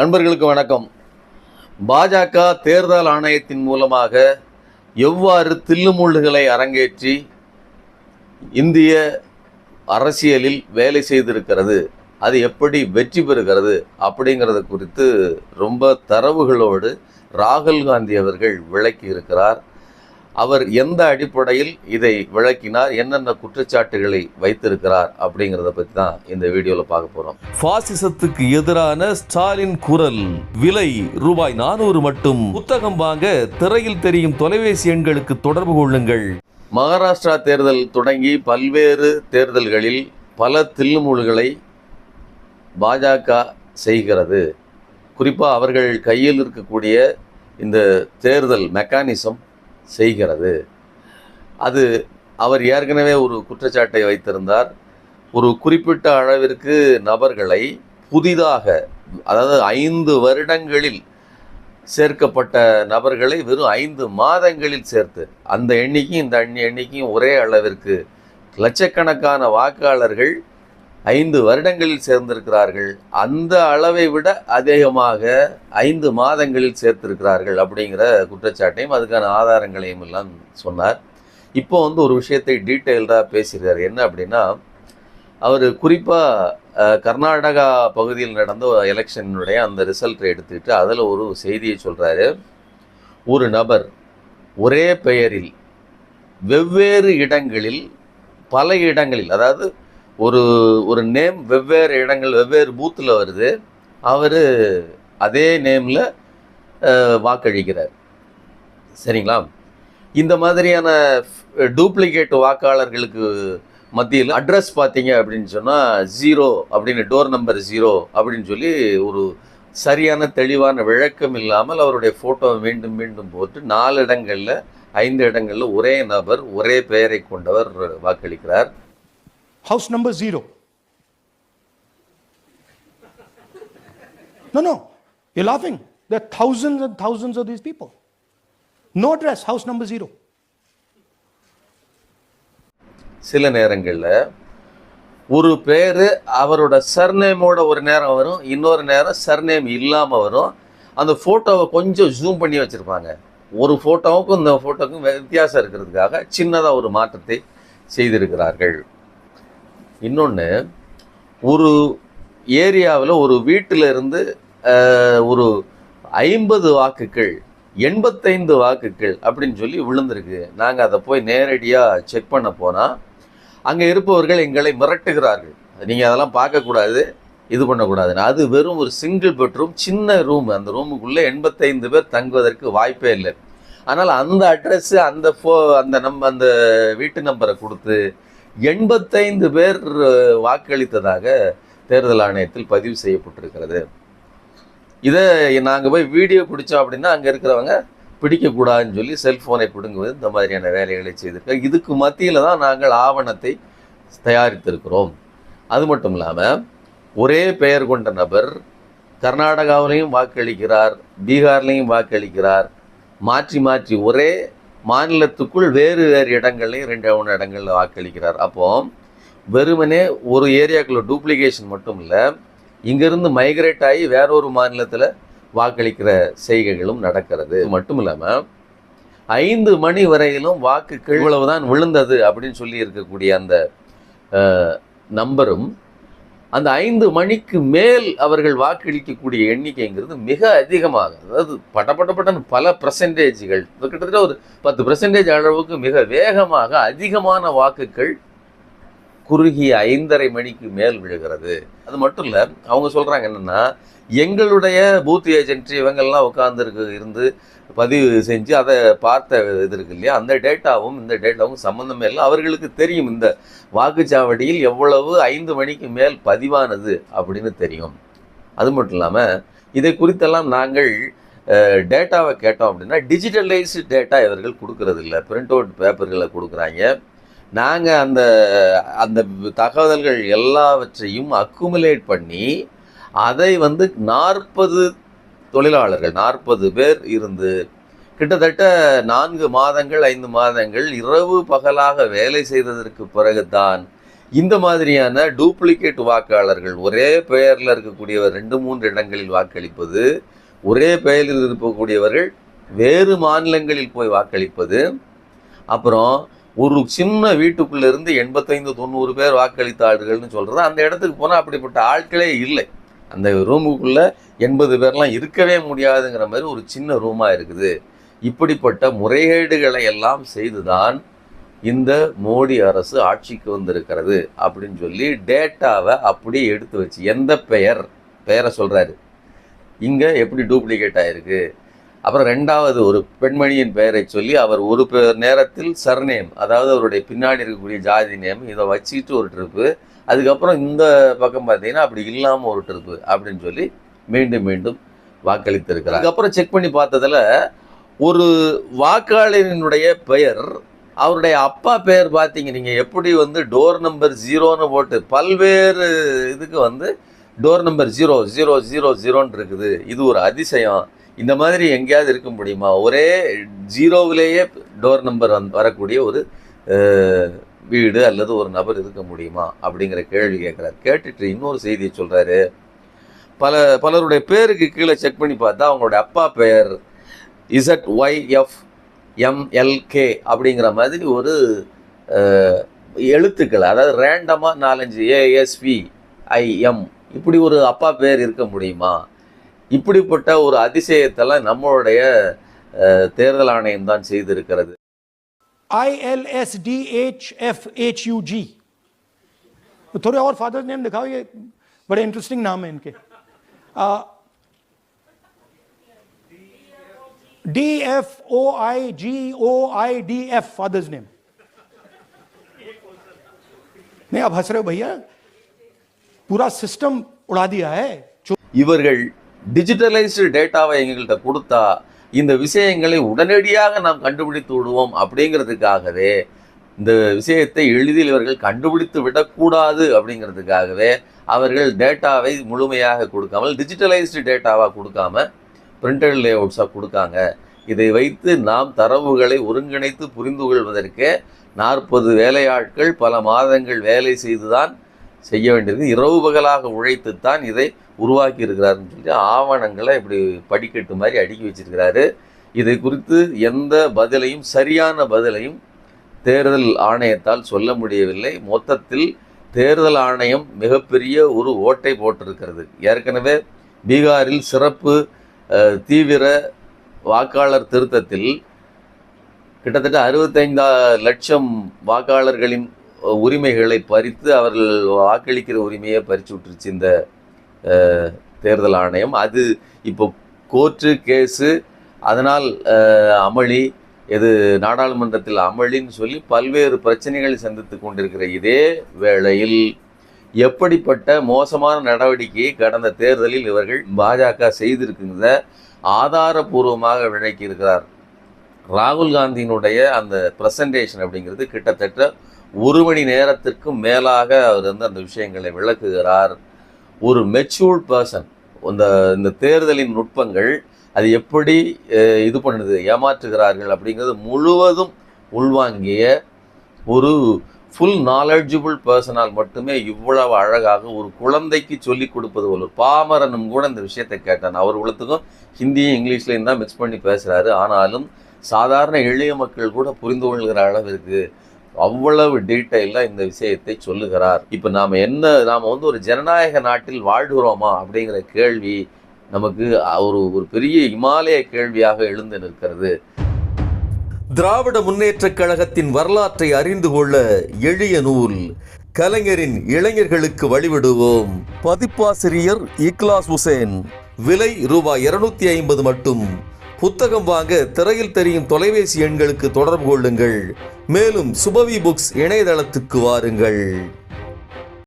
நண்பர்களுக்கு வணக்கம். பாஜக தேர்தல் ஆணையத்தின் மூலமாக எவ்வாறு தில்லுமுள்ளுகளை அரங்கேற்றி இந்திய அரசியலில் வேலை செய்திருக்கிறது அது எப்படி வெற்றி பெறுகிறது அப்படிங்கிறது குறித்து ரொம்ப தரவுகளோடு ராகுல் காந்தி அவர்கள் விளக்கி இருக்கிறார் அவர் எந்த அடிப்படையில் இதை விளக்கினார் என்னென்ன குற்றச்சாட்டுகளை வைத்திருக்கிறார் அப்படிங்கிறத பற்றி தான் இந்த வீடியோவில் பார்க்க போகிறோம் பாசிசத்துக்கு எதிரான ஸ்டாலின் குரல். விலை ரூபாய் நானூறு மட்டும். புத்தகம் வாங்க திரையில் தெரியும் தொலைபேசி எண்களுக்கு தொடர்பு கொள்ளுங்கள். மகாராஷ்டிரா தேர்தல் தொடங்கி பல்வேறு தேர்தல்களில் பல தில்லுமுள்களை பாஜக செய்கிறது. குறிப்பாக அவர்கள் கையில் இருக்கக்கூடிய இந்த தேர்தல் மெக்கானிசம் செய்கிறது. அது அவர் ஏற்கனவே ஒரு குற்றச்சாட்டை வைத்திருந்தார். ஒரு குறிப்பிட்ட அளவிற்கு நபர்களை புதிதாக அதாவது ஐந்து வருடங்களில் சேர்க்கப்பட்ட நபர்களை வெறும் ஐந்து மாதங்களில் சேர்த்து அந்த எண்ணிக்கையும் இந்த எண்ணிக்கையும் ஒரே அளவிற்கு லட்சக்கணக்கான வாக்காளர்கள் ஐந்து வருடங்களில் சேர்ந்திருக்கிறார்கள். அந்த அளவை விட அதிகமாக ஐந்து மாதங்களில் சேர்த்திருக்கிறார்கள் அப்படிங்கிற குற்றச்சாட்டையும் அதுக்கான ஆதாரங்களையும் எல்லாம் சொன்னார். இப்போ வந்து ஒரு விஷயத்தை டீட்டெயில்டாக பேசுகிறார் என்ன அப்படின்னா அவர் குறிப்பாக கர்நாடகா பகுதியில் நடந்த எலெக்ஷனுடைய அந்த ரிசல்ட்டை எடுத்துக்கிட்டு அதில் ஒரு செய்தியை சொல்கிறாரு ஒரு நபர் ஒரே பெயரில் வெவ்வேறு இடங்களில் பல இடங்களில் அதாவது ஒரு ஒரு நேம் வெவ்வேறு இடங்கள் வெவ்வேறு பூத்தில் வருது. அவர் அதே நேமில் வாக்களிக்கிறார். சரிங்களா? இந்த மாதிரியான டூப்ளிகேட் வாக்காளர்களுக்கு மத்தியில் அட்ரஸ் பார்த்தீங்க அப்படின்னு சொன்னால் ஜீரோ அப்படின்னு டோர் நம்பர் ஜீரோ அப்படின்னு சொல்லி ஒரு சரியான தெளிவான விளக்கம் இல்லாமல் அவருடைய ஃபோட்டோவை மீண்டும் மீண்டும் போட்டு நாலு இடங்களில் ஐந்து இடங்களில் ஒரே நபர் ஒரே பெயரை கொண்டவர் வாக்களிக்கிறார். House number zero. No, no, you're laughing. There are thousands and thousands of these people. No address, house number zero. சில நேரங்களில் ஒரு பேர் அவரோட சர்நேமோட ஒரு நேரம் வரும் இன்னொரு நேரம் சர்நேம் இல்லாமல் வரும் அந்த ஃபோட்டோவை கொஞ்சம் ஜூம் பண்ணி வச்சுருப்பாங்க ஒரு ஃபோட்டோவுக்கும் இந்த ஃபோட்டோவுக்கும் வித்தியாசம் இருக்கிறதுக்காக சின்னதாக ஒரு மாற்றத்தை செய்திருக்கிறார்கள் இன்னொன்று ஒரு ஏரியாவில் ஒரு வீட்டில் இருந்து ஒரு ஐம்பது வாக்குகள் எண்பத்தைந்து வாக்குகள் அப்படின்னு சொல்லி விழுந்திருக்கு. நாங்கள் அதை போய் நேரடியாக செக் பண்ண போனால் அங்கே இருப்பவர்கள் எங்களை மிரட்டுகிறார்கள். நீங்கள் அதெல்லாம் பார்க்கக்கூடாது இது பண்ணக்கூடாதுன்னு. அது வெறும் ஒரு சிங்கிள் பெட்ரூம் சின்ன ரூம் அந்த ரூமுக்குள்ளே எண்பத்தைந்து பேர் தங்குவதற்கு வாய்ப்பே இல்லை. ஆனால் அந்த அட்ரஸ்ஸு அந்த ஃபோ அந்த நம்ம அந்த வீட்டு நம்பரை கொடுத்து எண்பத்தைந்து பேர் வாக்களித்ததாக தேர்தல் ஆணையத்தில் பதிவு செய்யப்பட்டிருக்கிறது. இதை நாங்கள் போய் வீடியோ பிடிச்சோம் அப்படின்னா அங்கே இருக்கிறவங்க பிடிக்கக்கூடாதுன்னு சொல்லி செல்ஃபோனை பிடுங்குவது இந்த மாதிரியான வேலைகளை செய்திருக்கோம் இதுக்கு மத்தியில் தான் நாங்கள் ஆவணத்தை தயாரித்திருக்கிறோம். அது மட்டும் இல்லாமல் ஒரே பெயர் கொண்ட நபர் கர்நாடகாவிலையும் வாக்களிக்கிறார் பீகார்லேயும் வாக்களிக்கிறார் மாற்றி மாற்றி ஒரே மாநிலத்துக்குள் வேறு வேறு இடங்கள்லையும் ரெண்டு மூணு இடங்களில் வாக்களிக்கிறார். அப்போ வெறுமனே ஒரு ஏரியாக்குள்ள டூப்ளிகேஷன் மட்டும் இல்லை இங்கிருந்து மைக்ரேட் ஆகி வேற ஒரு மாநிலத்தில் வாக்களிக்கிற செய்கைகளும் நடக்கிறது. மட்டும் இல்லாமல் ஐந்து மணி வரையிலும் வாக்குகள் இவ்வளவுதான் விழுந்தது அப்படின்னு சொல்லி இருக்கக்கூடிய அந்த நம்பரும் அந்த ஐந்து மணிக்கு மேல் அவர்கள் வாக்களிக்கக்கூடிய எண்ணிக்கைங்கிறது மிக அதிகமாக அதாவது பட்ட பல பர்சன்டேஜ்கள் கிட்டத்தட்ட ஒரு பத்து பர்சன்டேஜ் அளவுக்கு மிக வேகமாக அதிகமான வாக்குகள் குறுகிய ஐந்தரை மணிக்கு மேல் விழுகிறது. அது மட்டும் இல்லை அவங்க சொல்கிறாங்க என்னென்னா எங்களுடைய பூத் ஏஜென்ட் இவங்கெல்லாம் உட்காந்துருக்கு இருந்து பதிவு செஞ்சு அதை பார்த்த இது இருக்கு இல்லையா? அந்த டேட்டாவும் இந்த டேட்டாவும் சம்மந்தமே இல்லை. அவர்களுக்கு தெரியும் இந்த வாக்குச்சாவடியில் எவ்வளவு ஐந்து மணிக்கு மேல் பதிவானது அப்படின்னு தெரியும். அது மட்டும் இல்லாமல் இதை குறித்தெல்லாம் நாங்கள் டேட்டாவை கேட்டோம் அப்படின்னா டிஜிட்டலைஸ்டு டேட்டா இவர்கள் கொடுக்கறதில்ல பிரிண்ட் அவுட் பேப்பர்களை கொடுக்குறாங்க. நாங்கள் அந்த அந்த தகவல்கள் எல்லாவற்றையும் அக்குமுலேட் பண்ணி அதை வந்து நாற்பது தொழிலாளர்கள் நாற்பது பேர் இருந்து கிட்டத்தட்ட நான்கு மாதங்கள் ஐந்து மாதங்கள் இரவு பகலாக வேலை செய்ததற்கு பிறகுதான் இந்த மாதிரியான டூப்ளிகேட் வாக்காளர்கள் ஒரே பெயரில் இருக்கக்கூடியவர் ரெண்டு மூன்று இடங்களில் வாக்களிப்பது ஒரே பெயரில் இருக்கக்கூடியவர்கள் வேறு மாநிலங்களில் போய் வாக்களிப்பது அப்புறம் ஒரு சின்ன வீட்டுக்குள்ளேருந்து எண்பத்தைந்து தொண்ணூறு பேர் வாக்களித்த ஆளுகள்னு சொல்கிறது அந்த இடத்துக்கு போனால் அப்படிப்பட்ட ஆட்களே இல்லை. அந்த ரூமுக்குள்ளே எண்பது பேர்லாம் இருக்கவே முடியாதுங்கிற மாதிரி ஒரு சின்ன ரூமாக இருக்குது. இப்படிப்பட்ட முறைகேடுகளை எல்லாம் செய்துதான் இந்த மோடி அரசு ஆட்சிக்கு வந்திருக்கிறது அப்படின்னு சொல்லி டேட்டாவை அப்படியே எடுத்து வச்சு எந்த பெயர் பெயரை சொல்கிறாரு இங்கே எப்படி டூப்ளிகேட் ஆயிருக்கு? அப்புறம் ரெண்டாவது ஒரு பெண்மணியின் பெயரை சொல்லி அவர் ஒரு நேரத்தில் சர்நேம் அதாவது அவருடைய பின்னாடி இருக்கக்கூடிய ஜாதி நேம் இதை வச்சுட்டு ஒரு ட்ரிப்பு அதுக்கப்புறம் இந்த பக்கம் பார்த்தீங்கன்னா அப்படி இல்லாமல் ஒரு ட்ரிப்பு அப்படின்னு சொல்லி மீண்டும் மீண்டும் வாக்களித்திருக்கிறார். அதுக்கப்புறம் செக் பண்ணி பார்த்ததில் ஒரு வாக்காளரினுடைய பெயர் அவருடைய அப்பா பெயர் பார்த்தீங்க நீங்கள் எப்படி வந்து டோர் நம்பர் ஜீரோன்னு போட்டு பல்வேறு இதுக்கு வந்து door number zero zero zero ஜீரோன்னு இருக்குது. இது ஒரு அதிசயம். இந்த மாதிரி எங்கேயாவது இருக்க முடியுமா? ஒரே ஜீரோவிலேயே டோர் நம்பர் வந்து வரக்கூடிய ஒரு வீடு அல்லது ஒரு நபர் இருக்க முடியுமா? அப்படிங்கிற கேள்வி கேட்குறாரு. கேட்டுட்டு இன்னொரு செய்தியை சொல்கிறாரு பல பலருடைய பேருக்கு கீழே செக் பண்ணி பார்த்தா அவங்களுடைய அப்பா பெயர் இசட் ஒய்எஃப் எம்எல்கே அப்படிங்கிற மாதிரி ஒரு எழுத்துக்கள் அதாவது ரேண்டமாக நாலஞ்சு ஏஎஸ்வி ஐஎம் இப்படி ஒரு அப்பா பேர் இருக்க முடியுமா? இப்படிப்பட்ட ஒரு அதிசயத்தெல்லாம் நம்மளுடைய அஹ், தேர்தல் ஆணையம் தான் செய்திருக்கிறது I L S D H F H U G थोड़े और फादर नेम दिखाओ ये बड़े इंटरेस्टिंग नाम है इनके D F O I G O I D F father's name नहीं आप हंस रहे हो भैया पूरा सिस्टम उड़ा दिया है जो இவர்கள் டிஜிட்டலைஸ்டு டேட்டாவை எங்கள்கிட்ட கொடுத்தா இந்த விஷயங்களை உடனடியாக நாம் கண்டுபிடித்து விடுவோம் அப்படிங்கிறதுக்காகவே இந்த விஷயத்தை எளிதில் இவர்கள் கண்டுபிடித்து விடக்கூடாது அப்படிங்கிறதுக்காகவே அவர்கள் டேட்டாவை முழுமையாக கொடுக்காமல் டிஜிட்டலைஸ்டு டேட்டாவாக கொடுக்காம பிரிண்டட் லேஅவுட்ஸாக கொடுக்காங்க. இதை வைத்து நாம் தரவுகளை ஒருங்கிணைத்து புரிந்து கொள்வதற்கே நாற்பது வேலையாட்கள் பல மாதங்கள் வேலை செய்துதான் செய்ய வேண்டியது. இரவு பகலாக உழைத்துத்தான் இதை உருவாக்கி இருக்கிறாருன்னு சொல்லி ஆவணங்களை இப்படி படிக்கட்டு மாதிரி அடுக்கி வச்சிருக்கிறாரு. இதை குறித்து எந்த பதிலையும் சரியான பதிலையும் தேர்தல் ஆணையத்தால் சொல்ல முடியவில்லை. மொத்தத்தில் தேர்தல் ஆணையம் மிகப்பெரிய ஒரு ஓட்டை போட்டிருக்கிறது. ஏற்கனவே பீகாரில் சிறப்பு தீவிர வாக்காளர் திருத்தத்தில் கிட்டத்தட்ட அறுபத்தைந்தா லட்சம் வாக்காளர்களின் உரிமைகளை பறித்து அவர்கள் வாக்களிக்கிற உரிமையை பறிச்சு விட்டுருச்சு இந்த தேர்தல் ஆணையம். அது இப்போ கோர்ட்டு கேஸு அதனால் அமளி இது நாடாளுமன்றத்தில் அமளின்னு சொல்லி பல்வேறு பிரச்சனைகளை சந்தித்து கொண்டிருக்கிற இதே வேளையில் எப்படிப்பட்ட மோசமான நடவடிக்கையை கடந்த தேர்தலில் இவர்கள் பாஜக செய்திருக்கிறத ஆதாரபூர்வமாக விளக்கியிருக்கிறார். ராகுல் காந்தியினுடைய அந்த ப்ரெசன்டேஷன் அப்படிங்கிறது கிட்டத்தட்ட ஒரு மணி நேரத்திற்கும் மேலாக அவர் வந்து அந்த விஷயங்களை விளக்குகிறார். ஒரு மெச்சூர்ட் பர்சன் இந்த இந்த தேர்தலின் நுட்பங்கள் அது எப்படி இது பண்ணுது ஏமாற்றுகிறார்கள் அப்படிங்கிறது முழுவதும் உள்வாங்கிய ஒரு ஃபுல் நாலெட்ஜபிள் பர்சனால் மட்டுமே இவ்வளவு அழகாக ஒரு குழந்தைக்கு சொல்லி கொடுப்பது போல ஒரு பாமரனும் கூட இந்த விஷயத்தை கேட்டான். அவர் உள்ளத்துக்கும் ஹிந்தியும் இங்கிலீஷ்லையும் தான் மிக்ஸ் பண்ணி பேசுகிறாரு ஆனாலும் சாதாரண எளிய மக்கள் கூட புரிந்து கொள்கிற அளவிற்கு அவ்வளவு டீட்டெயிலாக இந்த விஷயத்தை சொல்லுகிறார். இப்போ நாம் என்ன நாம் வந்து ஒரு ஜனநாயக நாட்டில் வாழ்கிறோமா அப்படிங்கிற கேள்வி நமக்கு ஒரு ஒரு பெரிய இமாலய கேள்வியாக எழுந்து நிற்கிறது. திராவிட முன்னேற்றக் கழகத்தின் வரலாற்றை அறிந்து கொள்ள எளிய நூல் கலைஞரின் இளைஞர்களுக்கு வழிவிடுவோம். பதிப்பாசிரியர் இக்லாஸ் ஹுசேன் விலை ரூபாய் இருநூத்தி ஐம்பது மட்டும். புத்தகம் வாங்க திரையில் தெரியும் தொலைபேசி எண்களுக்கு தொடர்பு கொள்ளுங்கள். மேலும் சுபவி புக்ஸ் இணையதளத்துக்கு வாருங்கள்.